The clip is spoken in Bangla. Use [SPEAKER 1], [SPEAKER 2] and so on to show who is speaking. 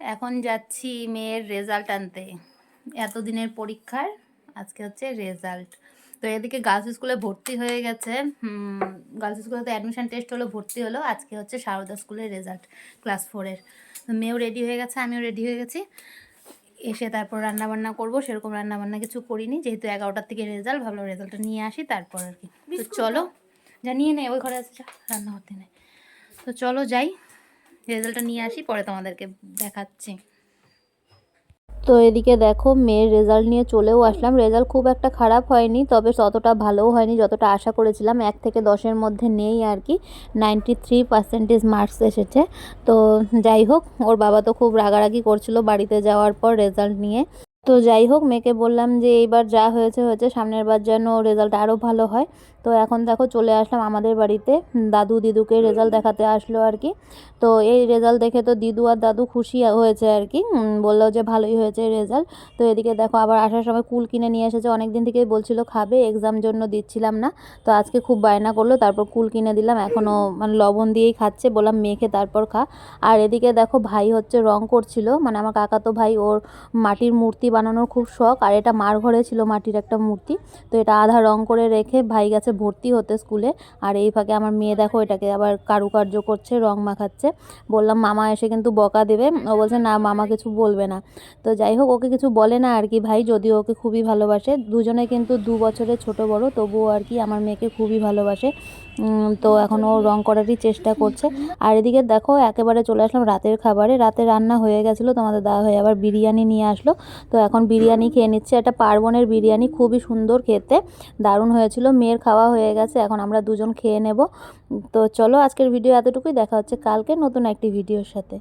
[SPEAKER 1] এখন যাচ্ছি মেয়ের রেজাল্ট আনতে। এতদিনের পরীক্ষার আজকে হচ্ছে রেজাল্ট তো এদিকে গার্লস স্কুলে ভর্তি হয়ে গেছে। গার্লস স্কুলে তো অ্যাডমিশন টেস্ট হলো ভর্তি হলো। আজকে হচ্ছে সারদা স্কুলের রেজাল্ট ক্লাস ফোরের মেয়েও রেডি হয়ে গেছে আমিও রেডি হয়ে গেছি। এসে তারপর রান্না বান্না করব সেরকম রান্নাবান্না কিছু করিনি। যেহেতু এগারোটার থেকে রেজাল্ট ভাবলাম রেজাল্টটা নিয়ে আসি তারপর আর কি। তো চলো যা নিয়ে নে ওই ঘরে আছে রান্না হতে নেই তো চলো যাই। রেজাল্টটা নিয়ে আসি, পরে তোমাদেরকে দেখাচ্ছি। তো এদিকে দেখো, মেয়ের রেজাল্ট নিয়ে চলেও আসলাম। রেজাল্ট খুব একটা খারাপ হয়নি, তবে ততটা ভালোও হয়নি যতটা আশা করেছিলাম। এক থেকে দশের মধ্যে নেই আর কি। নাইনটি থ্রি পার্সেন্টেজ মার্কস এসেছে। তো যাই হোক, ওর বাবা তো খুব রাগারাগি করছিল বাড়িতে যাওয়ার পর রেজাল্ট নিয়ে। তো যাই হোক, মেয়েকে বললাম যে এইবার যা হয়েছে হয়েছে, সামনের বার যেন রেজাল্ট আরও ভালো হয়। তো এখন দেখো চলে আসলাম আমাদের বাড়িতে। দাদু দিদুকে রেজাল্ট দেখাতে আসলো আর কি। তো এই রেজাল্ট দেখে তো দিদু আর দাদু খুশি হয়েছে আর কি। বলল যে ভালোই হয়েছে রেজাল্ট তো এদিকে দেখো আবার আসার সময় কুল কিনে নিয়ে এসেছে। অনেক দিন থেকেই বলছিল খাবে এক্সাম জন্য দিচ্ছিলাম না। তো আজকে খুব বায়না করল, তারপর কুল কিনে দিলাম। এখনও মানে লবণ দিয়েই খাচ্ছে, বললাম মেখে তারপর খা। আর এদিকে দেখো ভাই হচ্ছে রং করছিল। মানে আমার কাকা তো ভাই, ওর মাটির মূর্তি বানানোর খুব শখ, আর এটা মার ঘরে ছিল মাটির একটা মূর্তি। তো এটা আধা রং করে রেখে ভাই গেছে ভর্তি হতে স্কুলে। আর এই ফাঁকে আমার মেয়ে দেখো এটাকে আবার কারুকার্য করছে, রং মাখাচ্ছে। বললাম, মামা এসে কিন্তু বকা দেবে। ও বলছে, না, মামা কিছু বলবে না। তো যাই হোক, ওকে কিছু বলে না আর কি ভাই, যদিও ওকে খুবই ভালোবাসে। দুজনে কিন্তু দু বছরের ছোট বড়, তবুও আর কি আমার মেয়েকে খুবই ভালোবাসে। তো এখন ও রং করারই চেষ্টা করছে। আর এদিকে দেখো, একেবারে চলে আসলাম রাতের খাবারে। রাতে রান্না হয়ে গেছিল, তোমাদের দাদা হয়ে আবার বিরিয়ানি নিয়ে আসলো। তো এখন বিরিয়ানি খেয়ে নিচ্ছে। একটা পার্বণের বিরিয়ানি, খুবই সুন্দর খেতে। দারুণ হয়েছিল। মেয়ের খাওয়া হয়ে গেছে। এখন আমরা দুজন খেয়ে নেব। তো চলো আজকের ভিডিও এতটুকুই। দেখা হচ্ছে কালকে নতুন একটি ভিডিওর সাথে।